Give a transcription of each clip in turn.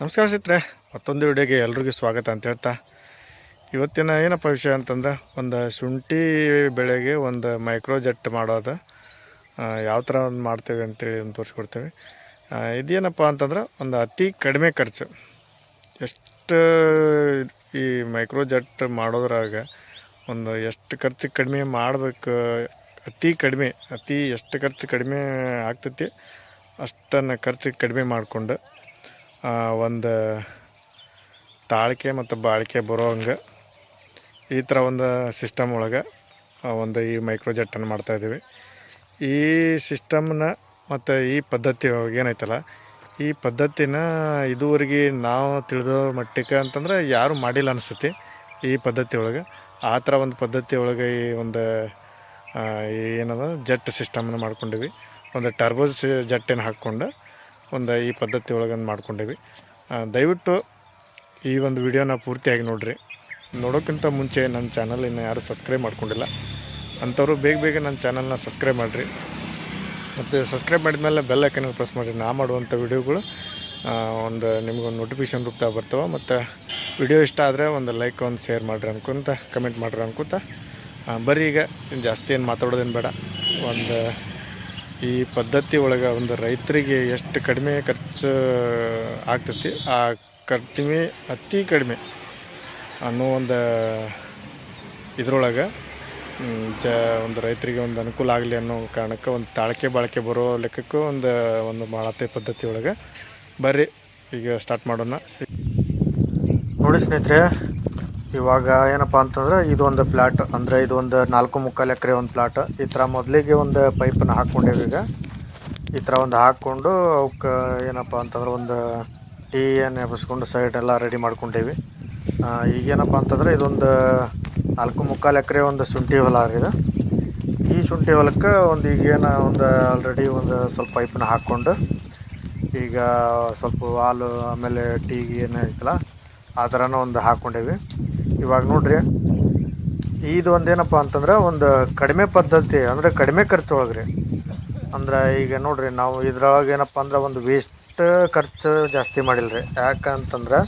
ನಮಸ್ಕಾರ ಸ್ನೇಹಿತರೆ, ಮತ್ತೊಂದು ವಿಡಿಯೋಗೆ ಎಲ್ರಿಗೂ ಸ್ವಾಗತ ಅಂತ ಹೇಳ್ತಾ. ಇವತ್ತಿನ ಏನಪ್ಪ ವಿಷಯ ಅಂತಂದ್ರೆ, ಒಂದು ಶುಂಠಿ ಬೆಳೆಗೆ ಒಂದು ಮೈಕ್ರೋ ಜೆಟ್ ಮಾಡೋದು. ಯಾವ ಥರ ಒಂದು ಮಾಡ್ತೇವೆ ಅಂತೇಳಿ ಒಂದು ತೋರಿಸ್ಕೊಡ್ತೇವೆ. ಇದೇನಪ್ಪ ಅಂತಂದ್ರೆ, ಒಂದು ಅತಿ ಕಡಿಮೆ ಖರ್ಚು. ಎಷ್ಟು ಈ ಮೈಕ್ರೋ ಜೆಟ್ ಮಾಡೋದ್ರಾಗ ಒಂದು ಎಷ್ಟು ಖರ್ಚು ಕಡಿಮೆ ಮಾಡಬೇಕು, ಅತಿ ಕಡಿಮೆ, ಅತಿ ಎಷ್ಟು ಖರ್ಚು ಕಡಿಮೆ ಆಗ್ತೈತಿ, ಅಷ್ಟನ್ನು ಖರ್ಚು ಕಡಿಮೆ ಮಾಡಿಕೊಂಡು ಒಂದು ತಾಳಿಕೆ ಮತ್ತು ಬಾಳಿಕೆ ಬರೋ ಹಂಗೆ ಈ ಥರ ಒಂದು ಸಿಸ್ಟಮ್ ಒಳಗೆ ಒಂದು ಈ ಮೈಕ್ರೋ ಜೆಟ್ಟನ್ನು ಮಾಡ್ತಾಯಿದ್ದೀವಿ ಈ ಸಿಸ್ಟಮ್ನ ಮತ್ತು ಈ ಪದ್ಧತಿ ಏನೈತಲ್ಲ, ಈ ಪದ್ಧತಿನ ಇದುವರೆಗೆ ನಾವು ತಿಳಿದೋ ಮಟ್ಟಿಗೆ ಅಂತಂದ್ರೆ ಯಾರೂ ಮಾಡಿಲ್ಲ ಅನಿಸ್ತೈತಿ ಈ ಪದ್ಧತಿ ಒಳಗೆ. ಆ ಥರ ಒಂದು ಪದ್ಧತಿ ಒಳಗೆ ಈ ಒಂದು ಏನದ ಜೆಟ್ ಸಿಸ್ಟಮನ್ನು ಮಾಡ್ಕೊಂಡಿವಿ. ಒಂದು ಟರ್ಬೋಸ್ ಜೆಟ್ಟನ್ನು ಹಾಕ್ಕೊಂಡು ಒಂದು ಈ ಪದ್ಧತಿ ಒಳಗೆ ಮಾಡ್ಕೊಂಡೇವಿ. ದಯವಿಟ್ಟು ಈ ಒಂದು ವಿಡಿಯೋನ ಪೂರ್ತಿಯಾಗಿ ನೋಡಿರಿ. ನೋಡೋಕ್ಕಿಂತ ಮುಂಚೆ ನನ್ನ ಚಾನಲ್ ಇನ್ನು ಯಾರು ಸಬ್ಸ್ಕ್ರೈಬ್ ಮಾಡ್ಕೊಂಡಿಲ್ಲ. ಅಂಥವ್ರು ಬೇಗ ಬೇಗ ನನ್ನ ಚಾನಲ್ನ ಸಬ್ಸ್ಕ್ರೈಬ್ ಮಾಡಿರಿ. ಮತ್ತು ಸಬ್ಸ್ಕ್ರೈಬ್ ಮಾಡಿದ್ಮೇಲೆ ಬೆಲ್ ಐಕನ್ ಪ್ರೆಸ್ ಮಾಡಿರಿ. ನಾ ಮಾಡುವಂಥ ವಿಡಿಯೋಗಳು ಒಂದು ನಿಮಗೊಂದು ನೋಟಿಫಿಕೇಶನ್ ರೂಪದಾಗ ಬರ್ತವೆ. ಮತ್ತು ವಿಡಿಯೋ ಇಷ್ಟ ಆದರೆ ಒಂದು ಲೈಕ್ ಒಂದು ಶೇರ್ ಮಾಡಿರಿ ಅನ್ಕೊಂತ ಕಮೆಂಟ್ ಮಾಡಿರಿ ಅನ್ಕೊಂತ. ಬರೀ ಈಗ, ಜಾಸ್ತಿ ಏನು ಮಾತಾಡೋದೇನು ಬೇಡ. ಒಂದು ಈ ಪದ್ಧತಿ ಒಳಗೆ ಒಂದು ರೈತರಿಗೆ ಎಷ್ಟು ಕಡಿಮೆ ಖರ್ಚು ಆಗ್ತೈತಿ, ಆ ಕಡಿಮೆ, ಅತಿ ಕಡಿಮೆ ಅನ್ನೋ ಒಂದು ಇದ್ರೊಳಗೆ ಜ, ಒಂದು ರೈತರಿಗೆ ಒಂದು ಅನುಕೂಲ ಆಗಲಿ ಅನ್ನೋ ಕಾರಣಕ್ಕೆ ಒಂದು ತಾಳಕೆ ಬಾಳಿಕೆ ಬರೋ ಲೆಕ್ಕಕ್ಕೂ ಒಂದು ಒಂದು ಮಾಡತ್ತೆ ಪದ್ಧತಿ ಒಳಗೆ. ಬರ್ರಿ, ಈಗ ಸ್ಟಾರ್ಟ್ ಮಾಡೋಣ. ನೋಡಿ ಸ್ನೇಹಿತರೆ ಇವಾಗ ಏನಪ್ಪ ಅಂತಂದ್ರೆ ಇದೊಂದು ಪ್ಲಾಟ್ ಅಂದರೆ ಇದು ಒಂದು ನಾಲ್ಕು ಮುಕ್ಕಾಲು ಎಕರೆ ಒಂದು ಪ್ಲಾಟ್ ಈ ಥರ ಮೊದಲಿಗೆ ಒಂದು ಪೈಪನ್ನು ಹಾಕ್ಕೊಂಡೇವಿ ಈಗ. ಈ ಥರ ಒಂದು ಹಾಕ್ಕೊಂಡು ಅವಕ್ಕೆ ಏನಪ್ಪ ಅಂತಂದ್ರೆ ಒಂದು ಟೀ ಏನು ಎಬ್ಬಿಸ್ಕೊಂಡು ಸೈಡ್ ಎಲ್ಲ ರೆಡಿ ಮಾಡ್ಕೊಂಡೇವಿ. ಈಗ ಈಗೇನಪ್ಪ ಅಂತಂದ್ರೆ ಇದೊಂದು ನಾಲ್ಕು ಮುಕ್ಕಾಲು ಎಕರೆ ಒಂದು ಶುಂಠಿ ಹೊಲ ಇದು ಈ ಶುಂಠಿ ಹೊಲಕ್ಕೆ ಒಂದು ಈಗೇನು ಒಂದು ಆಲ್ರೆಡಿ ಒಂದು ಸ್ವಲ್ಪ ಪೈಪನ್ನ ಹಾಕ್ಕೊಂಡು ಈಗ ಸ್ವಲ್ಪ ಹಾಲು, ಆಮೇಲೆ ಟೀ ಏನು ಐತಲ್ಲ, ಆ ಥರನೂ ಒಂದು ಹಾಕ್ಕೊಂಡೇವಿ. ಇವಾಗ ನೋಡ್ರಿ. ಇದು ಒಂದು ಏನಪ್ಪ ಅಂತಂದ್ರೆ ಒಂದು ಕಡಿಮೆ ಪದ್ಧತಿ, ಅಂದರೆ ಕಡಿಮೆ ಖರ್ಚು ಒಳಗೆ ರೀ ಅಂದ್ರೆ ಈಗ ನೋಡ್ರಿ, ನಾವು ಇದ್ರೊಳಗೆ ಏನಪ್ಪ ಅಂದ್ರೆ ಒಂದು ವೇಸ್ಟ್ ಖರ್ಚು ಜಾಸ್ತಿ ಮಾಡಿಲ್ಲ ಯಾಕಂತಂದ್ರೆ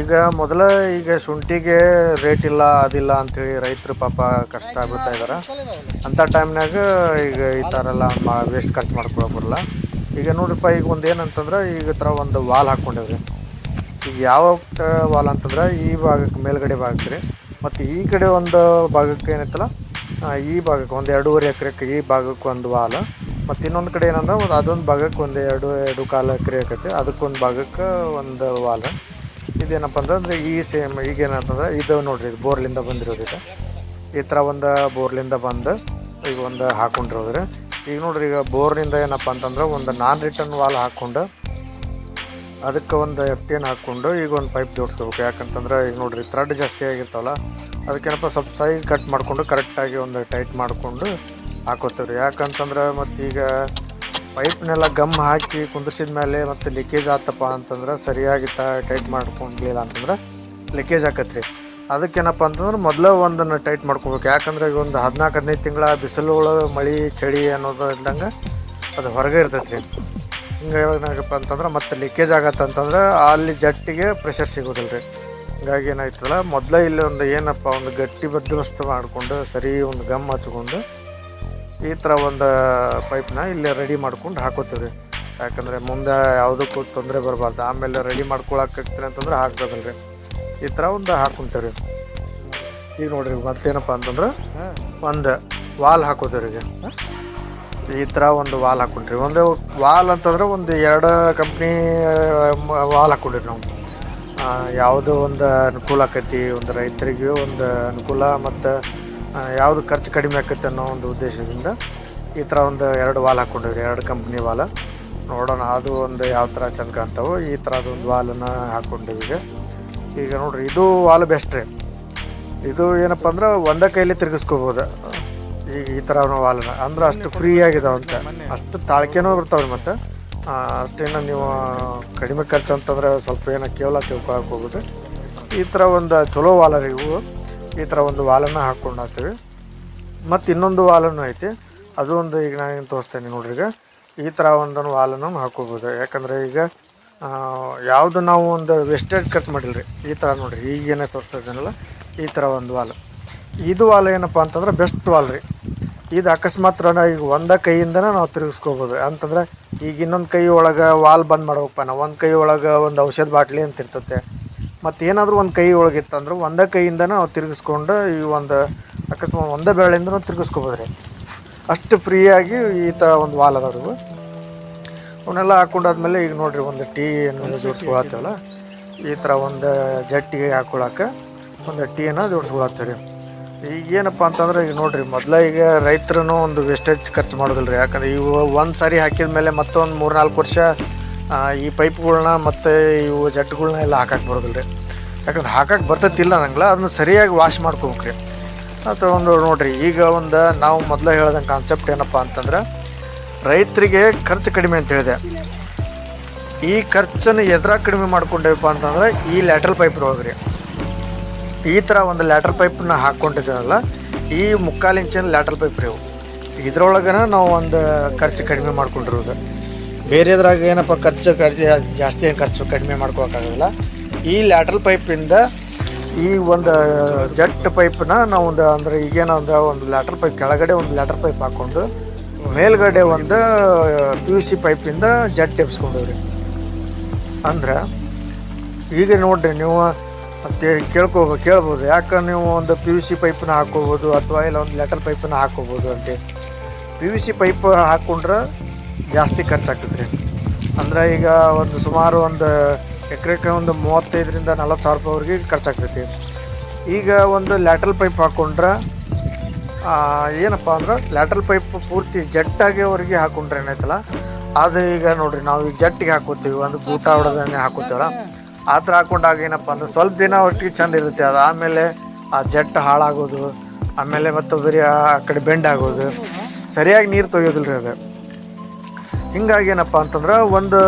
ಈಗ ಮೊದಲ ಈಗ ಶುಂಠಿಗೆ ರೇಟ್ ಇಲ್ಲ, ಅದಿಲ್ಲ ಅಂಥೇಳಿ ರೈತರು ಪಾಪ ಕಷ್ಟ ಆಗುತ್ತಾ ಇದಾರೆ. ಅಂಥ ಟೈಮ್ನಾಗ ಈಗ ಈ ಥರ ಎಲ್ಲ ವೇಸ್ಟ್ ಖರ್ಚು ಮಾಡ್ಕೊಳಕ್ ಬರಲ್ಲ. ಈಗ ನೋಡ್ರಿಪ್ಪ ಈಗ ಒಂದು ಏನಂತಂದ್ರೆ ಈಗ ಥರ ಒಂದು ವಾಲ್ ಹಾಕ್ಕೊಂಡೇವ್ರಿ ಈಗ ಯಾವ ವಾಲ್ ಅಂತಂದ್ರೆ ಈ ಭಾಗಕ್ಕೆ ಮೇಲ್ಗಡೆ ಭಾಗಕ್ಕೆ ರೀ. ಮತ್ತು ಈ ಕಡೆ ಒಂದು ಭಾಗಕ್ಕೆ ಏನೈತಲ್ಲ ಈ ಭಾಗಕ್ಕೆ ಒಂದು ಎರಡೂವರೆ ಎಕರೆಕ್ಕೆ ಈ ಭಾಗಕ್ಕೆ ಒಂದು ವಾಲ್. ಮತ್ತು ಇನ್ನೊಂದು ಕಡೆ ಏನಂದ್ರೆ ಒಂದು ಅದೊಂದು ಭಾಗಕ್ಕೆ ಒಂದು ಎರಡು ಎರಡು ಕಾಲು ಎಕರೆ ಆಕೈತಿ. ಅದಕ್ಕೊಂದು ಭಾಗಕ್ಕೆ ಒಂದು ವಾಲ್. ಇದೇನಪ್ಪ ಅಂತಂದ್ರೆ ಈ ಸೇಮ್ ಈಗ ಏನಂತಂದ್ರೆ ಇದು ನೋಡ್ರಿ, ಇದು ಬೋರ್ಲಿಂದ ಬಂದಿರೋದು ಇದು. ಈ ಥರ ಒಂದು ಬೋರ್ಲಿಂದ ಬಂದು ಈಗ ಒಂದು ಹಾಕೊಂಡಿರೋದ್ರಿ ಈಗ ನೋಡ್ರಿ, ಈಗ ಬೋರ್ನಿಂದ ಏನಪ್ಪ ಅಂತಂದ್ರೆ ಒಂದು ನಾನ್ ರಿಟರ್ನ್ ವಾಲ್ ಹಾಕ್ಕೊಂಡು ಅದಕ್ಕೆ ಒಂದು ಎಫ್ ಹಾಕ್ಕೊಂಡು ಈಗ ಒಂದು ಪೈಪ್ ಜೋಡಿಸ್ಕೋಬೇಕು. ಯಾಕಂತಂದ್ರೆ ಈಗ ನೋಡಿರಿ ಥ್ರೆಡ್ ಜಾಸ್ತಿ ಆಗಿರ್ತಾವಲ್ಲ ಅದಕ್ಕೇನಪ್ಪ ಸ್ವಲ್ಪ ಸೈಜ್ ಕಟ್ ಮಾಡಿಕೊಂಡು ಕರೆಕ್ಟಾಗಿ ಒಂದು ಟೈಟ್ ಮಾಡಿಕೊಂಡು ಹಾಕೋತೀವಿ ರೀ ಯಾಕಂತಂದ್ರೆ ಮತ್ತೀಗ ಪೈಪ್ನೆಲ್ಲ ಗಮ್ ಹಾಕಿ ಕುಂದಿಸಿದ ಮೇಲೆ ಮತ್ತು ಲೀಕೇಜ್ ಆತಪ್ಪ ಅಂತಂದ್ರೆ ಸರಿಯಾಗಿ ಟೈಟ್ ಮಾಡ್ಕೊಂಡಿಲ್ಲ ಅಂತಂದ್ರೆ ಲೀಕೇಜ್ ಆಕತ್ರಿ. ಅದಕ್ಕೇನಪ್ಪ ಅಂತಂದ್ರೆ ಮೊದಲೇ ಒಂದನ್ನು ಟೈಟ್ ಮಾಡ್ಕೋಬೇಕು. ಯಾಕಂದ್ರೆ ಈಗ ಒಂದು ಹದಿನಾಲ್ಕು ಹದಿನೈದು ತಿಂಗಳ ಬಿಸಿಲುಗಳು ಮಳೆ, ಚಳಿ ಅನ್ನೋದು ಇದ್ದಂಗೆ ಅದು ಹೊರಗೆ ಇರ್ತೈತೆ ರೀ ಹಿಂಗೆ ಏನಾಗಪ್ಪ ಅಂತಂದ್ರೆ ಮತ್ತೆ ಲೀಕೇಜ್ ಆಗತ್ತೆ ಅಂತಂದ್ರೆ ಅಲ್ಲಿ ಜಟ್ಟಿಗೆ ಪ್ರೆಷರ್ ಸಿಗೋದಿಲ್ಲ ರೀ. ಹಿಂಗಾಗಿ ಏನಾಯ್ತಲ್ಲ ಮೊದಲೇ ಇಲ್ಲಿ ಒಂದು ಏನಪ್ಪ ಒಂದು ಗಟ್ಟಿ ಬದ್ರಸ್ತ ಮಾಡಿಕೊಂಡು ಸರಿ ಒಂದು ಗಮ್ ಹಚ್ಕೊಂಡು ಈ ಥರ ಒಂದು ಪೈಪ್ನ ಇಲ್ಲಿ ರೆಡಿ ಮಾಡ್ಕೊಂಡು ಹಾಕೋತೀವಿ ರೀ. ಯಾಕಂದರೆ ಮುಂದೆ ಯಾವುದಕ್ಕೂ ತೊಂದರೆ ಬರಬಾರ್ದು. ಆಮೇಲೆ ರೆಡಿ ಮಾಡ್ಕೊಳಕ್ಕಾಗ್ತೀನಿ ಅಂತಂದ್ರೆ ಹಾಕ್ಬೋದಲ್ಲ ರೀ. ಈ ಥರ ಒಂದು ಹಾಕೊಂತೀವಿ ರೀ. ಈಗ ನೋಡಿರಿ ಮತ್ತೇನಪ್ಪ ಅಂತಂದ್ರೆ ಒಂದು ವಾಲ್ ಹಾಕೋತೀವಿ ರೀ ಈಗ. ಈ ಥರ ಒಂದು ವಾಲ್ ಹಾಕೊಂಡ್ರಿ. ಒಂದು ವಾಲ್ ಅಂತಂದ್ರೆ ಒಂದು ಎರಡು ಕಂಪ್ನಿ ವಾಲ್ ಹಾಕೊಂಡಿರಿ ನಾವು. ಯಾವುದೋ ಒಂದು ಅನುಕೂಲ ಆಕೈತಿ, ಒಂದು ರೈತರಿಗೆ ಒಂದು ಅನುಕೂಲ ಮತ್ತು ಯಾವುದು ಖರ್ಚು ಕಡಿಮೆ ಆಕೈತಿ ಅನ್ನೋ ಒಂದು ಉದ್ದೇಶದಿಂದ ಈ ಥರ ಒಂದು ಎರಡು ವಾಲ್ ಹಾಕ್ಕೊಂಡಿವ್ರಿ ಎರಡು ಕಂಪ್ನಿ ವಾಲ. ನೋಡೋಣ, ಅದು ಒಂದು ಯಾವ ಥರ ಚೆಂದ ಕಾಣ್ತಾವೆ, ಈ ಥರದ ಒಂದು ವಾಲನ್ನು ಹಾಕ್ಕೊಂಡಿವಿ ಈಗ. ಈಗ ನೋಡ್ರಿ, ಇದು ವಾಲ್ ಬೆಸ್ಟ್ ರೀ. ಇದು ಏನಪ್ಪ ಅಂದ್ರೆ ಒಂದೇ ಕೈಲಿ ತಿರ್ಗಿಸ್ಕೋಬೋದು. ಈಗ ಈ ಥರ ವಾಲನ. ಅಂದ್ರೆ ಅಷ್ಟು ಫ್ರೀ ಆಗಿದಾವೆ ಅಂತ. ಅಷ್ಟು ತಾಳ್ಕೆನೂ ಬರ್ತಾವ್ರಿ ಮತ್ತು. ಅಷ್ಟೇನು ನೀವು ಕಡಿಮೆ ಖರ್ಚು ಅಂತಂದ್ರೆ ಸ್ವಲ್ಪ ಏನೋ ಕೇವಲ ತಿಳ್ಕೊಳಕ್ಕೆ ಹೋಗೋದು ಈ ಥರ ಒಂದು ಚಲೋ ವಾಲರ್ ಇವು. ಈ ಥರ ಒಂದು ವಾಲನ್ನು ಹಾಕ್ಕೊಂಡು ಹಾಕ್ತೀವಿ. ಮತ್ತು ಇನ್ನೊಂದು ವಾಲನ್ನು ಐತಿ. ಅದು ಒಂದು ಈಗ ನಾನು ತೋರಿಸ್ತೇನೆ ನೋಡ್ರಿ ಈಗ. ಈ ಥರ ಒಂದನ್ನು ವಾಲನ್ನು ಹಾಕೋಬೋದು. ಯಾಕಂದರೆ ಈಗ ಯಾವುದು ನಾವು ಒಂದು ವೆಸ್ಟೇಜ್ ಖರ್ಚು ಮಾಡಿಲ್ಲ ರೀ ಈ ಥರ ನೋಡಿರಿ. ಈಗೇನೇ ತೋರಿಸ್ತಾ ಇದ್ದೀನಲ್ಲ, ಈ ಥರ ಒಂದು ವಾಲ್. ಇದು ವಾಲ ಏನಪ್ಪ ಅಂತಂದ್ರೆ ಬೆಸ್ಟ್ ವಾಲ್ ರೀ ಇದು ಅಕಸ್ಮಾತ್ ರನ್ ಈಗ ಒಂದ ಕೈಯಿಂದನೇ ನಾವು ತಿರುಗಿಸ್ಕೋಬೋದು. ಅಂತಂದ್ರೆ ಈಗ ಇನ್ನೊಂದು ಕೈ ಒಳಗೆ ವಾಲ್ ಬಂದ್ ಮಾಡ್ಬೇಕಪ್ಪ ನಾವು. ಒಂದು ಕೈ ಒಳಗೆ ಒಂದು ಔಷಧ ಬಾಟ್ಲಿ ಅಂತ ಇರ್ತತೆ. ಮತ್ತು ಏನಾದರೂ ಒಂದು ಕೈ ಒಳಗೆ ಇತ್ತಂದ್ರೆ ಒಂದೇ ಕೈಯಿಂದನೇ ನಾವು ತಿರುಗಿಸ್ಕೊಂಡು ಈ ಒಂದು ಅಕಸ್ಮಾತ್ ಒಂದೇ ಬೆರಳಿಂದನೂ ತಿರುಗಿಸ್ಕೋಬೋದು ರೀ ಅಷ್ಟು ಫ್ರೀಯಾಗಿ ಈ ಥರ ಒಂದು ವಾಲ್ ಅದಾವ ಇವು. ಅವನ್ನೆಲ್ಲ ಹಾಕೊಂಡಾದ್ಮೇಲೆ ಈಗ ನೋಡಿರಿ ಒಂದು ಟೀ ಏನು ಜೋಡಿಸ್ಕೊಳತ್ತೇವಲ್ಲ, ಈ ಥರ ಒಂದು ಜಟ್ಟಿಗೆ ಹಾಕೊಳಕ್ಕೆ ಒಂದು ಟೀನ ಜೋಡಿಸ್ಕೊಳತ್ತೇವೆ ರೀ ಈಗ ಏನಪ್ಪ ಅಂತಂದ್ರೆ, ಈಗ ನೋಡ್ರಿ, ಮೊದಲ ಈಗ ರೈತರು ಒಂದು ವೇಸ್ಟೇಜ್ ಖರ್ಚು ಮಾಡೋದಿಲ್ಲ ರೀ ಯಾಕಂದ್ರೆ ಇವು ಒಂದು ಸಾರಿ ಹಾಕಿದ ಮೇಲೆ ಮತ್ತೊಂದು ಮೂರು ನಾಲ್ಕು ವರ್ಷ ಈ ಪೈಪ್ಗಳ್ನ ಮತ್ತು ಇವು ಜಟ್ಗಳನ್ನ ಎಲ್ಲ ಹಾಕಕ್ಕೆ ಬರೋದಿಲ್ಲ ರೀ ಯಾಕಂದ್ರೆ ಹಾಕಕ್ಕೆ ಬರ್ತೈತಿಲ್ಲ ನಂಗಲ್ಲ ಅದನ್ನ ಸರಿಯಾಗಿ ವಾಶ್ ಮಾಡ್ಕೋಬೇಕ್ರಿ. ಅಥವಾ ಒಂದು ನೋಡಿರಿ, ಈಗ ಒಂದು ನಾವು ಮೊದಲೇ ಹೇಳ್ದಂಗೆ ಕಾನ್ಸೆಪ್ಟ್ ಏನಪ್ಪ ಅಂತಂದ್ರೆ, ರೈತರಿಗೆ ಖರ್ಚು ಕಡಿಮೆ ಅಂತ ಹೇಳಿದೆ. ಈ ಖರ್ಚನ್ನು ಎದ್ರಾಗ ಕಡಿಮೆ ಮಾಡ್ಕೊಂಡೇವಪ್ಪ ಅಂತಂದ್ರೆ, ಈ ಲ್ಯಾಟ್ರಲ್ ಪೈಪ್ ಒಳಗ್ರಿ ಈ ಥರ ಒಂದು ಲ್ಯಾಟ್ರ್ ಪೈಪ್ನ ಹಾಕ್ಕೊಂಡಿದ್ದೀವಲ್ಲ ಈ ಮುಕ್ಕಾಲು ಇಂಚಿನ ಲ್ಯಾಟ್ರಲ್ ಪೈಪ್ ರೀ ಇದ್ರೊಳಗನ ನಾವು ಒಂದು ಖರ್ಚು ಕಡಿಮೆ ಮಾಡ್ಕೊಂಡಿರೋದು. ಬೇರೆದ್ರಾಗ ಏನಪ್ಪ ಖರ್ಚು ಖರ್ಚು ಜಾಸ್ತಿ ಏನು ಖರ್ಚು ಕಡಿಮೆ ಮಾಡ್ಕೊಳಕ್ಕಾಗಲ್ಲ. ಈ ಲ್ಯಾಟ್ರಲ್ ಪೈಪಿಂದ ಈ ಒಂದು ಜಟ್ ಪೈಪ್ನ ನಾವು ಒಂದು ಅಂದರೆ ಈಗೇನೋ ಒಂದು ಒಂದು ಲ್ಯಾಟ್ರಲ್ ಪೈಪ್ ಕೆಳಗಡೆ ಒಂದು ಲ್ಯಾಟ್ರಲ್ ಪೈಪ್ ಹಾಕ್ಕೊಂಡು, ಮೇಲ್ಗಡೆ ಒಂದು ಪಿ ಯು ಸಿ ಪೈಪಿಂದ ಜಟ್ ಎಬ್ಸ್ಕೊಂಡವ್ರಿ ಅಂದ್ರೆ, ಈಗ ನೋಡ್ರಿ ನೀವು ಮತ್ತೆ ಕೇಳ್ಕೋ, ಕೇಳ್ಬೋದು. ಯಾಕೆ ನೀವು ಒಂದು ಪಿ ಯು ಸಿ ಪೈಪನ್ನ ಹಾಕೋಬೋದು ಅಥವಾ ಇಲ್ಲ ಒಂದು ಲೆಟರ್ ಪೈಪನ್ನ ಹಾಕೋಬೋದು ಅಂತ ಪಿ ಯು ಸಿ ಪೈಪ್ ಹಾಕ್ಕೊಂಡ್ರೆ ಜಾಸ್ತಿ ಖರ್ಚಾಗ್ತದೆ ರೀ ಅಂದ್ರೆ ಈಗ ಒಂದು ಸುಮಾರು ಒಂದು ಎಕರೆಗೆ ಒಂದು ಮೂವತ್ತೈದರಿಂದ ನಲ್ವತ್ತು ಸಾವಿರ ರೂಪಾಯಿವರೆಗೆ ಖರ್ಚಾಗ್ತೈತಿ. ಈಗ ಒಂದು ಲ್ಯಾಟ್ರಲ್ ಪೈಪ್ ಹಾಕ್ಕೊಂಡ್ರೆ ಏನಪ್ಪ ಅಂದ್ರೆ ಲ್ಯಾಟ್ರಲ್ ಪೈಪ್ ಪೂರ್ತಿ ಜಟ್ಟಾಗಿವರೆಗೆ ಹಾಕೊಂಡ್ರೆ ಏನಾಯ್ತಲ್ಲ, ಅದು ಈಗ ನೋಡಿರಿ ನಾವು ಈಗ ಜಟ್ಟಿಗೆ ಹಾಕೋತೀವಿ, ಒಂದು ಗೂಟ ಹೊಡೆದನ್ನೇ ಹಾಕೋತೀವಲ್ಲ ಆ ಥರ ಹಾಕೊಂಡಾಗ ಏನಪ್ಪ ಅಂದ್ರೆ ಸ್ವಲ್ಪ ದಿನ ಅಷ್ಟಿಗೆ ಚಂದ ಇರುತ್ತೆ ಅದು. ಆಮೇಲೆ ಆ ಜಟ್ ಹಾಳಾಗೋದು, ಆಮೇಲೆ ಮತ್ತು ಬರೀ ಆ ಕಡೆ ಬೆಂಡ್ ಆಗೋದು, ಸರಿಯಾಗಿ ನೀರು ತೊಯ್ಯೋದಿಲ್ಲ ರೀ ಅದು. ಹಿಂಗಾಗಿ ಏನಪ್ಪ ಅಂತಂದ್ರೆ ಒಂದು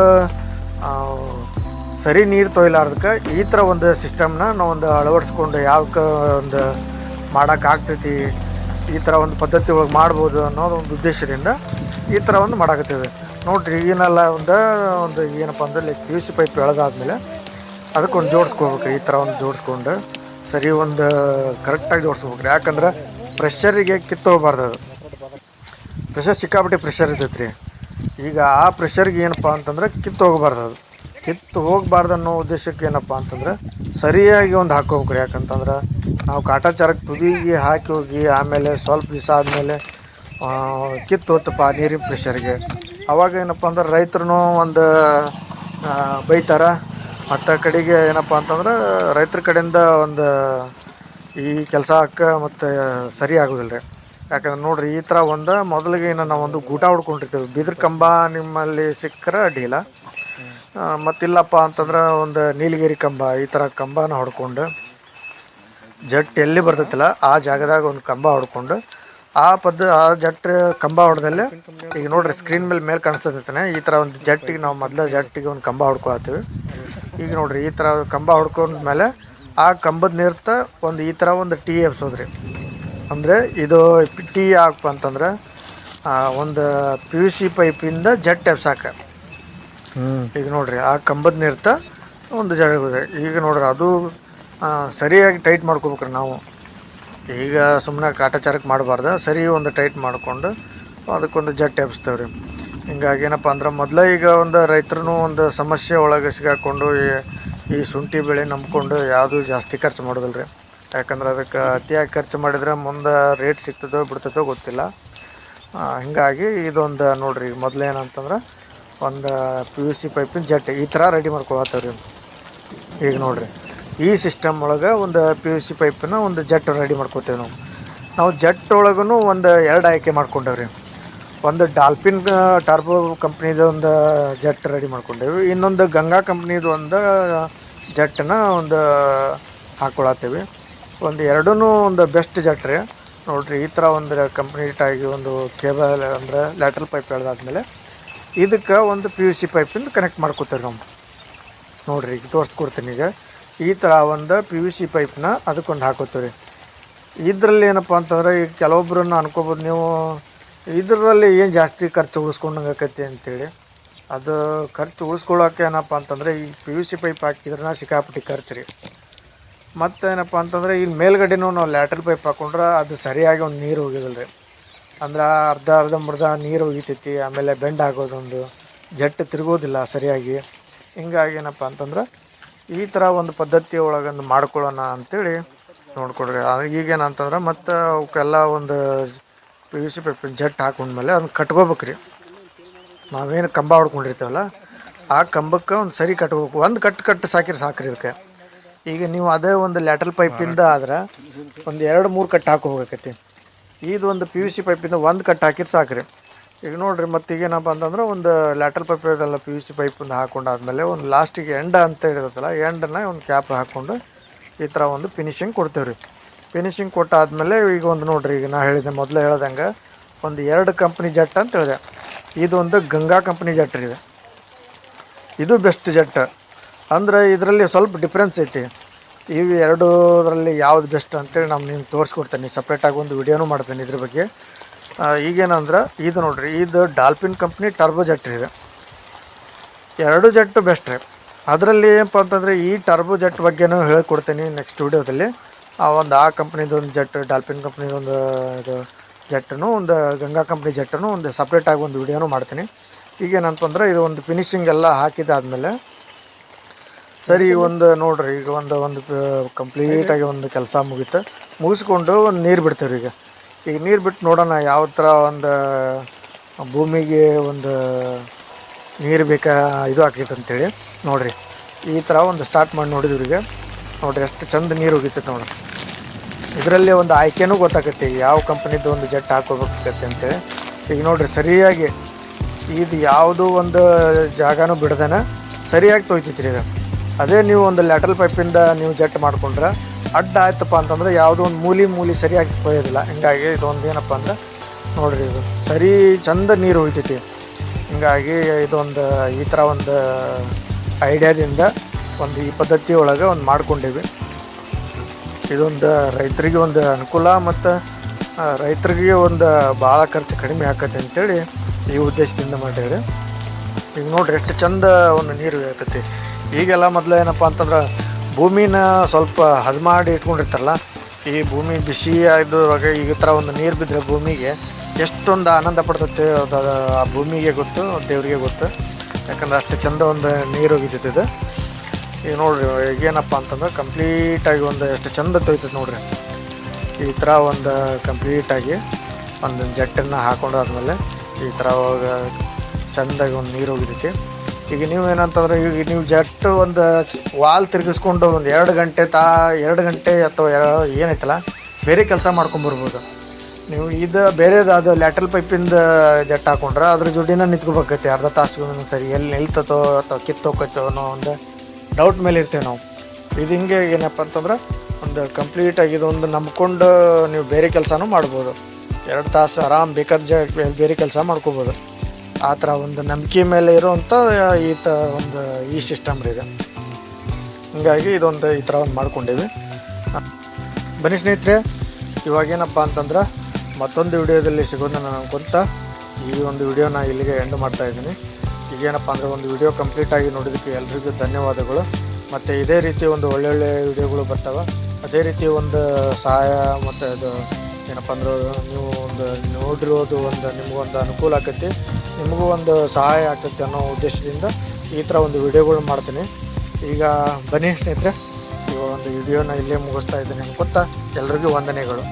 ಸರಿ ನೀರು ತೊಯ್ಲಾರ್ದಕ್ಕೆ ಈ ಥರ ಒಂದು ಸಿಸ್ಟಮ್ನ ನಾವು ಒಂದು ಅಳವಡಿಸ್ಕೊಂಡು ಯಾವಕ್ಕೆ ಒಂದು ಮಾಡೋಕ್ಕಾಗ್ತೈತಿ ಈ ಥರ ಒಂದು ಪದ್ಧತಿ ಒಳಗೆ ಮಾಡ್ಬೋದು ಅನ್ನೋದು ಒಂದು ಉದ್ದೇಶದಿಂದ ಈ ಥರ ಒಂದು ಮಾಡಾಕತ್ತೀವಿ. ನೋಡ್ರಿ ಏನೆಲ್ಲ ಒಂದು ಒಂದು ಏನಪ್ಪ ಅಂದ್ರೆ like P U C pipe ಎಳೆದಾದ್ಮೇಲೆ ಅದಕ್ಕೊಂದು ಜೋಡಿಸ್ಕೊಬೇಕು ಈ ಥರ ಒಂದು ಜೋಡಿಸ್ಕೊಂಡು ಸರಿ ಒಂದು ಕರೆಕ್ಟಾಗಿ ಜೋಡಿಸ್ಕೋಬೇಕ್ರಿ. ಯಾಕಂದ್ರೆ ಪ್ರೆಷರಿಗೆ ಕಿತ್ತು ಹೋಗ್ಬಾರ್ದು ಅದು. ಪ್ರೆಷರ್ ಸಿಕ್ಕಾಪಟ್ಟೆ ಪ್ರೆಷರ್ ಇರ್ತೈತೆ ರೀ ಈಗ ಆ ಪ್ರೆಷರ್ಗೆ ಏನಪ್ಪ ಅಂತಂದ್ರೆ ಕಿತ್ತು ಹೋಗಬಾರ್ದು ಅದು. ಕಿತ್ತು ಹೋಗಬಾರ್ದು ಅನ್ನೋ ಉದ್ದೇಶಕ್ಕೆ ಏನಪ್ಪ ಅಂತಂದ್ರೆ ಸರಿಯಾಗಿ ಒಂದು ಹಾಕೋಬೇಕ್ರಿ ಯಾಕಂತಂದ್ರೆ ನಾವು ಕಾಟಾಚಾರಕ್ಕೆ ತುದಿಗೆ ಹಾಕಿ ಹೋಗಿ ಆಮೇಲೆ ಸ್ವಲ್ಪ ದಿವಸ ಆದಮೇಲೆ ಕಿತ್ತು ಹೋತಪ್ಪ ನೀರಿನ ಪ್ರೆಷರ್ಗೆ ಅವಾಗ ಏನಪ್ಪ ಅಂದ್ರೆ ರೈತರು ಒಂದು ಬೈತಾರ. ಮತ್ತು ಕಡೆಗೆ ಏನಪ್ಪ ಅಂತಂದ್ರೆ ರೈತರ ಕಡೆಯಿಂದ ಒಂದು ಈ ಕೆಲಸ ಹಾಕ ಮತ್ತು ಸರಿ ಆಗೋದಿಲ್ಲ ರೀ. ಯಾಕಂದ್ರೆ ನೋಡಿರಿ ಈ ಥರ ಒಂದು ಮೊದಲಿಗೆ ಏನು ನಾವು ಒಂದು ಗೂಟ ಹುಡ್ಕೊಂಡಿರ್ತೀವಿ. ಬಿದ್ರ ಕಂಬ ನಿಮ್ಮಲ್ಲಿ ಸಿಕ್ಕರೆ ಆ, ಮತ್ತಿಲ್ಲಪ್ಪ ಅಂತಂದ್ರೆ ಒಂದು ನೀಲಗಿರಿ ಕಂಬ ಈ ಥರ ಕಂಬನ ಹೊಡ್ಕೊಂಡು ಜಟ್ ಎಲ್ಲಿ ಬರ್ತೈತಿಲ್ಲ ಆ ಜಾಗದಾಗ ಒಂದು ಕಂಬ ಹೊಡ್ಕೊಂಡು ಆ ಪದ್ಧ ಆ ಜಟ್ ಕಂಬ ಹೊಡೆದಲ್ಲೇ ಈಗ ನೋಡ್ರಿ ಸ್ಕ್ರೀನ್ ಮೇಲೆ ಮೇಲೆ ಕಾಣಿಸ್ತೈತಾನೆ ಈ ಥರ ಒಂದು ಜಟ್ಟಿಗೆ ನಾವು ಮೊದಲ ಜಟ್ಟಿಗೆ ಒಂದು ಕಂಬ ಹೊಡ್ಕೊಳತ್ತೀವಿ. ಈಗ ನೋಡ್ರಿ ಈ ಥರ ಕಂಬ ಹೊಡ್ಕೊಂಡ್ಮೇಲೆ ಆ ಕಂಬದ ನೀರ್ತ ಒಂದು ಈ ಥರ ಒಂದು ಟೀ ಎಬ್ಸೋದ್ರಿ. ಅಂದರೆ ಇದು ಟೀ ಹಾಕಪ್ಪ ಅಂತಂದ್ರೆ ಒಂದು ಪಿ ಯು ಸಿ ಪೈಪಿಂದ ಜಟ್ ಎಬ್ಸಾಕ. ಈಗ ನೋಡ್ರಿ ಆ ಕಂಬದ ನೀರ್ತ ಒಂದು ಜಾಗ ಈಗ ನೋಡ್ರಿ ಅದು ಸರಿಯಾಗಿ ಟೈಟ್ ಮಾಡ್ಕೋಬೇಕ್ರಿ ನಾವು. ಈಗ ಸುಮ್ಮನೆ ಕಾಟಾಚಾರಕ್ಕೆ ಮಾಡಬಾರ್ದು ಸರಿ ಒಂದು ಟೈಟ್ ಮಾಡಿಕೊಂಡು ಅದಕ್ಕೊಂದು ಜಟ್ ಎಬ್ಸ್ತೇವೆ ರೀ ಹಿಂಗಾಗಿ ಏನಪ್ಪ ಅಂದ್ರೆ ಮೊದಲೇ ಈಗ ಒಂದು ರೈತರು ಒಂದು ಸಮಸ್ಯೆ ಒಳಗೆ ಸಿಗಾಕೊಂಡು ಈ- ಶುಂಠಿ ಬೆಳೆ ನಂಬಿಕೊಂಡು ಯಾವುದು ಜಾಸ್ತಿ ಖರ್ಚು ಮಾಡೋದಿಲ್ಲ ರೀ ಯಾಕಂದ್ರೆ ಅದಕ್ಕೆ ಅತಿಯಾಗಿ ಖರ್ಚು ಮಾಡಿದ್ರೆ ಮುಂದೆ ರೇಟ್ ಸಿಗ್ತದೋ ಬಿಡ್ತದೋ ಗೊತ್ತಿಲ್ಲ. ಹೀಗಾಗಿ ಇದೊಂದು ನೋಡಿರಿ ಮೊದಲೇನಂತಂದ್ರೆ ಒಂದು ಪಿ ಯು ಸಿ ಪೈಪಿನ ಜಟ್ ಈ ಥರ ರೆಡಿ ಮಾಡ್ಕೊಳತ್ತವ್ರಿ ಈಗ ನೋಡಿರಿ, ಈ ಸಿಸ್ಟಮ್ ಒಳಗೆ ಒಂದು ಪಿ ಯು ಸಿ ಪೈಪನ್ನು ಒಂದು ಜಟ್ ರೆಡಿ ಮಾಡ್ಕೋತೇವೆ ನಾವು. ನಾವು ಜಟ್ ಒಳಗೂ ಒಂದು ಎರಡು ಆಯ್ಕೆ ಮಾಡ್ಕೊಂಡೇವೆ ರೀ ಒಂದು ಡಾಲ್ಫಿನ್ ಟರ್ಬೋ ಕಂಪ್ನಿದು ಒಂದು ಜೆಟ್ ರೆಡಿ ಮಾಡ್ಕೊಂಡೇವಿ. ಇನ್ನೊಂದು ಗಂಗಾ ಕಂಪ್ನಿದು ಒಂದು ಜೆಟ್ನ ಒಂದು ಹಾಕ್ಕೊಳತ್ತೀವಿ ಒಂದು ಎರಡೂ ಒಂದು ಬೆಸ್ಟ್ ಜೆಟ್ ರೀ. ನೋಡಿರಿ, ಈ ಥರ ಒಂದು ಕಂಪ್ಲೀಟಾಗಿ ಒಂದು ಕೇಬಲ್ ಅಂದ್ರೆ ಲ್ಯಾಟ್ರಲ್ ಪೈಪ್ ಎಳ್ದಾದ್ಮೇಲೆ ಇದಕ್ಕೆ ಒಂದು ಪಿ ಯು ಸಿ ಪೈಪಿಂದ ಕನೆಕ್ಟ್ ಮಾಡ್ಕೋತೀವಿ ನಾವು. ನೋಡಿರಿ, ಈಗ ತೋರಿಸ್ಕೊಡ್ತೀನಿ ಈಗ. ಈ ಥರ ಒಂದು ಪಿ ಯು ಸಿ ಪೈಪ್ನ ಅದಕ್ಕೊಂದು ಹಾಕೋತೀವಿ ಇದರಲ್ಲಿ ಏನಪ್ಪ ಅಂತಂದ್ರೆ, ಈಗ ಕೆಲವೊಬ್ಬರನ್ನ ಅನ್ಕೋಬೋದು ನೀವು ಇದರಲ್ಲಿ ಏನು ಜಾಸ್ತಿ ಖರ್ಚು ಉಳಿಸ್ಕೊಂಡಂಗೆ ಆಕೈತಿ ಅಂತೇಳಿ, ಅದು ಖರ್ಚು ಉಳಿಸ್ಕೊಳ್ಳೋಕೆ ಏನಪ್ಪ ಅಂತಂದರೆ ಈ ಪಿ ಯು ಸಿ ಪೈಪ್ ಹಾಕಿದ್ರೆ ಸಿಕ್ಕಾಪಟ್ಟಿ ಖರ್ಚು ರೀ. ಮತ್ತು ಏನಪ್ಪ ಅಂತಂದರೆ ಈ ಮೇಲ್ಗಡೆನೂ ನಾವು ಲ್ಯಾಟ್ರಲ್ ಪೈಪ್ ಹಾಕೊಂಡ್ರೆ ಅದು ಸರಿಯಾಗಿ ಒಂದು ನೀರು ಹೋಗಿದಲ್ಲ ರೀ ಅಂದ್ರೆ ಅರ್ಧ ಅರ್ಧ ಮುರ್ಧ ನೀರು ಹೋಗಿತೈತಿ, ಆಮೇಲೆ ಬೆಂಡ್ ಆಗೋದೊಂದು ಜಟ್ಟು ತಿರುಗೋದಿಲ್ಲ ಸರಿಯಾಗಿ. ಹಿಂಗಾಗಿ ಏನಪ್ಪ ಅಂತಂದ್ರೆ ಈ ಥರ ಒಂದು ಪದ್ಧತಿ ಒಳಗೊಂದು ಮಾಡ್ಕೊಳ್ಳೋಣ ಅಂತೇಳಿ ನೋಡ್ಕೊಡ್ರಿ ಈಗೇನಂತಂದ್ರೆ ಮತ್ತು ಅವಕ್ಕೆಲ್ಲ ಒಂದು ಪಿ ವಿ ಸಿ ಪೈಪಿನ ಜಟ್ ಹಾಕೊಂಡ್ಮೇಲೆ ಅದನ್ನ ಕಟ್ಕೋಬೇಕ್ರಿ. ನಾವೇನು ಕಂಬ ಹೊಡ್ಕೊಂಡಿರ್ತೇವಲ್ಲ, ಆ ಕಂಬಕ್ಕೆ ಒಂದು ಸರಿ ಕಟ್ಬೇಕು. ಒಂದು ಕಟ್ಟು ಕಟ್ಟು ಸಾಕಿರಿ ಸಾಕ್ರಿ ಇದಕ್ಕೆ. ಈಗ ನೀವು ಅದೇ ಒಂದು ಲ್ಯಾಟ್ರಲ್ ಪೈಪಿಂದ ಆದ್ರೆ ಒಂದು ಎರಡು ಮೂರು ಕಟ್ಟು ಹಾಕೋಬೇಕೈತಿ ಇದು ಒಂದು ಪಿ ಯು ಸಿ ಪೈಪಿಂದ ಒಂದು ಕಟ್ಟು ಹಾಕಿರಿ ಸಾಕ್ರಿ. ಈಗ ನೋಡ್ರಿ, ಮತ್ತೆ ಈಗೇನಪ್ಪ ಅಂತಂದ್ರೆ ಒಂದು ಲ್ಯಾಟ್ರಲ್ ಪೈಪ್ ಇದೆಲ್ಲ ಪಿ ಯು ಸಿ ಪೈಪಿಂದ ಹಾಕೊಂಡಾದ್ಮೇಲೆ ಒಂದು ಲಾಸ್ಟಿಗೆ ಎಂಡ ಅಂತ ಇರ್ತೈತಲ್ಲ ಎಂಡನ್ನ ಒಂದು ಕ್ಯಾಪ್ ಹಾಕ್ಕೊಂಡು ಈ ಥರ ಒಂದು ಫಿನಿಶಿಂಗ್ ಕೊಡ್ತೇವೆ ರೀ ಫಿನಿಶಿಂಗ್ ಕೊಟ್ಟಾದ್ಮೇಲೆ ಈಗ ಒಂದು ನೋಡ್ರಿ, ಈಗ ನಾ ಹೇಳಿದೆ ಮೊದಲೇ ಹೇಳ್ದಂಗೆ, ಒಂದು ಎರಡು ಕಂಪ್ನಿ ಜಟ್ ಅಂತ ಹೇಳಿದೆ. ಇದು ಒಂದು ಗಂಗಾ ಕಂಪ್ನಿ ಜಟ್ ಇದು. ಇದು ಬೆಸ್ಟ್ ಜಟ್. ಅಂದ್ರೆ ಇದರಲ್ಲಿ ಸ್ವಲ್ಪ ಡಿಫ್ರೆನ್ಸ್ ಐತಿ. ಇವು ಎರಡೂದ್ರಲ್ಲಿ ಯಾವ್ದು ಬೆಸ್ಟ್ ಅಂತೇಳಿ ನಾನು ನಿಮ್ಗೆ ತೋರಿಸ್ಕೊಡ್ತೇನೆ. ಸಪ್ರೇಟಾಗಿ ಒಂದು ವಿಡಿಯೋನೂ ಮಾಡ್ತೇನೆ ಇದ್ರ ಬಗ್ಗೆ. ಈಗೇನಂದ್ರೆ, ಇದು ನೋಡ್ರಿ, ಇದು ಡಾಲ್ಫಿನ್ ಕಂಪ್ನಿ ಟರ್ಬೋ ಜಟ್ ಇದೆ. ಎರಡು ಜಟ್ಟು ಬೆಸ್ಟ್ ರೀ. ಅದರಲ್ಲಿ ಏನಪ್ಪ ಅಂತಂದರೆ ಈ ಟರ್ಬೋ ಜಟ್ ಬಗ್ಗೆನೂ ಹೇಳ್ಕೊಡ್ತೇನೆ ನೆಕ್ಸ್ಟ್ ವಿಡಿಯೋದಲ್ಲಿ ಒಂದು ಆ ಕಂಪ್ನಿದು ಒಂದು ಜೆಟ್ ಡಾಲ್ಫಿನ್ ಕಂಪ್ನಿದು ಒಂದು, ಇದು ಜಟ್ಟನು ಒಂದು ಗಂಗಾ ಕಂಪ್ನಿ ಜಟ್ಟನು ಒಂದು ಸಪ್ರೇಟಾಗಿ ಒಂದು ವಿಡಿಯೋನು ಮಾಡ್ತೀನಿ. ಈಗೇನಂತಂದ್ರೆ ಇದು ಒಂದು ಫಿನಿಶಿಂಗ್ ಎಲ್ಲ ಹಾಕಿದಾದ್ಮೇಲೆ ಸರಿ, ಒಂದು ನೋಡ್ರಿ, ಈಗ ಒಂದು ಒಂದು ಕಂಪ್ಲೀಟಾಗಿ ಒಂದು ಕೆಲಸ ಮುಗೀತು. ಮುಗಿಸ್ಕೊಂಡು ಒಂದು ನೀರು ಬಿಡ್ತೀವಿ ಈಗ. ಈಗ ನೀರು ಬಿಟ್ಟು ನೋಡೋಣ, ಯಾವ ಥರ ಒಂದು ಭೂಮಿಗೆ ಒಂದು ನೀರು ಬೇಕಾ, ಇದು ಆಕೈತೆ ಅಂತೇಳಿ ನೋಡಿರಿ. ಈ ಥರ ಒಂದು ಸ್ಟಾರ್ಟ್ ಮಾಡಿ ನೋಡಿದ್ವಿ ಈಗ. ನೋಡ್ರಿ, ಎಷ್ಟು ಚಂದ ನೀರು ಹೋಗಿತ್ತು ನೋಡ್ರಿ. ಇದರಲ್ಲಿ ಒಂದು ಆಯ್ಕೆನೂ ಗೊತ್ತಾಗತ್ತೆ, ಯಾವ ಕಂಪ್ನಿದು ಒಂದು ಜೆಟ್ ಹಾಕೋಬೇಕಾಗತ್ತೆ ಅಂತೇಳಿ. ಈಗ ನೋಡ್ರಿ, ಸರಿಯಾಗಿ ಇದು ಯಾವುದೋ ಒಂದು ಜಾಗನೂ ಬಿಡ್ದೇನೆ, ಸರಿಯಾಗಿ ತೊಯ್ತೈತ್ರಿ ಇದು. ಅದೇ ನೀವು ಒಂದು ಲ್ಯಾಟ್ರಲ್ ಪೈಪಿಂದ ನೀವು ಜೆಟ್ ಮಾಡ್ಕೊಂಡ್ರೆ ಅಡ್ಡ ಆಯ್ತಪ್ಪ ಅಂತಂದ್ರೆ ಯಾವುದೋ ಒಂದು ಮೂಲಿ ಮೂಲಿ ಸರಿಯಾಗಿ ತೊಯ್ಯೋದಿಲ್ಲ ಹಿಂಗಾಗಿ ಇದೊಂದು ಏನಪ್ಪ ಅಂದ್ರೆ, ನೋಡ್ರಿ ಇದು ಸರಿ ಚಂದ ನೀರು ಉಳಿತೈತಿ. ಹಿಂಗಾಗಿ ಇದೊಂದು ಈ ಥರ ಒಂದು ಐಡಿಯಾದಿಂದ ಒಂದು ಈ ಪದ್ಧತಿ ಒಳಗೆ ಒಂದು ಮಾಡ್ಕೊಂಡೀವಿ. ಇದೊಂದು ರೈತರಿಗೆ ಒಂದು ಅನುಕೂಲ ಮತ್ತು ರೈತರಿಗೆ ಒಂದು ಭಾಳ ಖರ್ಚು ಕಡಿಮೆ ಆಕತಿ ಅಂತೇಳಿ ಈ ಉದ್ದೇಶದಿಂದ ಮಾಡಿರಿ ಈಗ ನೋಡ್ರಿ ಎಷ್ಟು ಚಂದ ಒಂದು ನೀರು ಇರ್ತೈತಿ ಈಗೆಲ್ಲ ಮೊದಲು ಏನಪ್ಪ ಅಂತಂದ್ರೆ ಭೂಮಿನ ಸ್ವಲ್ಪ ಹದ ಮಾಡಿ ಇಟ್ಕೊಂಡಿರ್ತಾರಲ್ಲ, ಈ ಭೂಮಿ ಬಿಸಿ ಇದ್ರೊಳಗ ಈ ಥರ ಒಂದು ನೀರು ಬಿದ್ದರೆ ಭೂಮಿಗೆ ಎಷ್ಟೊಂದು ಆನಂದ ಪಡ್ತೈತೆ, ಅದು ಆ ಭೂಮಿಗೆ ಗೊತ್ತು, ದೇವರಿಗೆ ಗೊತ್ತು. ಯಾಕಂದ್ರೆ ಅಷ್ಟು ಚಂದ ಒಂದು ನೀರು ಹೋಗಿದ್ದಿದ್ದು ಈಗ ನೋಡ್ರಿ ಈಗೇನಪ್ಪ ಅಂತಂದ್ರೆ ಕಂಪ್ಲೀಟಾಗಿ ಒಂದು ಎಷ್ಟು ಚಂದ ತೊಯ್ತದೆ ನೋಡ್ರಿ. ಈ ಥರ ಒಂದು ಕಂಪ್ಲೀಟಾಗಿ ಒಂದು ಜಟ್ಟನ್ನು ಹಾಕೊಂಡಾದ್ಮೇಲೆ ಈ ಥರ ಅವಾಗ ಚಂದಾಗಿ ಒಂದು ನೀರು ಹೋಗಿದ್ದಕ್ಕೆ ಈಗ ನೀವು ಏನಂತಂದ್ರೆ, ಈಗ ನೀವು ಜಟ್ ಒಂದು ವಾಲ್ ತಿರುಗಿಸ್ಕೊಂಡು ಒಂದು ಎರಡು ಗಂಟೆ ತಾ, ಎರಡು ಗಂಟೆ ಅಥವಾ ಏನೈತಲ್ಲ, ಬೇರೆ ಕೆಲಸ ಮಾಡ್ಕೊಂಬರ್ಬೋದು ನೀವು ಇದು ಬೇರೆದಾದ ಲ್ಯಾಟ್ರಲ್ ಪೈಪಿಂದ ಜಟ್ ಹಾಕೊಂಡ್ರೆ ಅದ್ರ ಜೋಡಿನ ನಿಂತ್ಕೋಬೇಕೈತಿ ಅರ್ಧ ತಾಸು ಸರಿ ಎಲ್ಲಿ ನಿಲ್ತತೋ ಅಥವಾ ಕಿತ್ತೋಕೈತೋ ಅನ್ನೋ ಒಂದು ಡೌಟ್ ಮೇಲೆ ಇರ್ತೇವೆ ನಾವು. ಇದು ಹಿಂಗೆ ಏನಪ್ಪ ಅಂತಂದ್ರೆ, ಒಂದು ಕಂಪ್ಲೀಟ್ ಆಗಿ ಇದೊಂದು ನಂಬ್ಕೊಂಡು ನೀವು ಬೇರೆ ಕೆಲಸನೂ ಮಾಡ್ಬೋದು. ಎರಡು ತಾಸು ಆರಾಮ್ ಬೇಕಾದ ಜ, ಬೇರೆ ಕೆಲಸ ಮಾಡ್ಕೋಬೋದು. ಆ ಥರ ಒಂದು ನಂಬಿಕೆ ಮೇಲೆ ಇರೋವಂಥ ಈ ತ, ಒಂದು ಈ ಸಿಸ್ಟಮ್ ಇದು. ಹಿಂಗಾಗಿ ಇದೊಂದು ಈ ಥರ ಒಂದು ಮಾಡ್ಕೊಂಡೀವಿ ಬನ್ನಿ ಸ್ನೇಹಿತರೆ ಇವಾಗೇನಪ್ಪ ಅಂತಂದ್ರೆ ಮತ್ತೊಂದು ವಿಡಿಯೋದಲ್ಲಿ ಸಿಗೋದನ್ನ ನಾನು ಅನ್ಕೊಂತ ಈ ಒಂದು ವಿಡಿಯೋನ ಇಲ್ಲಿಗೆ ಎಂಡ್ ಮಾಡ್ತಾ ಇದ್ದೀನಿ. ಈಗೇನಪ್ಪ ಅಂದರೆ ಒಂದು ವಿಡಿಯೋ ಕಂಪ್ಲೀಟಾಗಿ ನೋಡಿದ್ದಕ್ಕೆ ಎಲ್ರಿಗೂ ಧನ್ಯವಾದಗಳು. ಮತ್ತು ಇದೇ ರೀತಿ ಒಂದು ಒಳ್ಳೊಳ್ಳೆ ವಿಡಿಯೋಗಳು ಬರ್ತವೆ. ಅದೇ ರೀತಿ ಒಂದು ಸಹಾಯ ಮತ್ತು ಅದು ಏನಪ್ಪ ಅಂದ್ರೆ ನೀವು ಒಂದು ನೋಡಿರೋದು ಒಂದು ನಿಮಗೊಂದು ಅನುಕೂಲ ಆಕೈತಿ. ನಿಮಗೂ ಒಂದು ಸಹಾಯ ಆಗ್ತೈತಿ ಅನ್ನೋ ಉದ್ದೇಶದಿಂದ ಈ ಥರ ಒಂದು ವಿಡಿಯೋಗಳು ಮಾಡ್ತೀನಿ. ಈಗ ಬನ್ನಿ ಸ್ನೇಹಿತರೆ ಈ ಒಂದು ವಿಡಿಯೋನ ಇಲ್ಲೇ ಮುಗಿಸ್ತಾ ಇದ್ದೀನಿ ಗೊತ್ತಾ? ಎಲ್ರಿಗೂ ವಂದನೆಗಳು.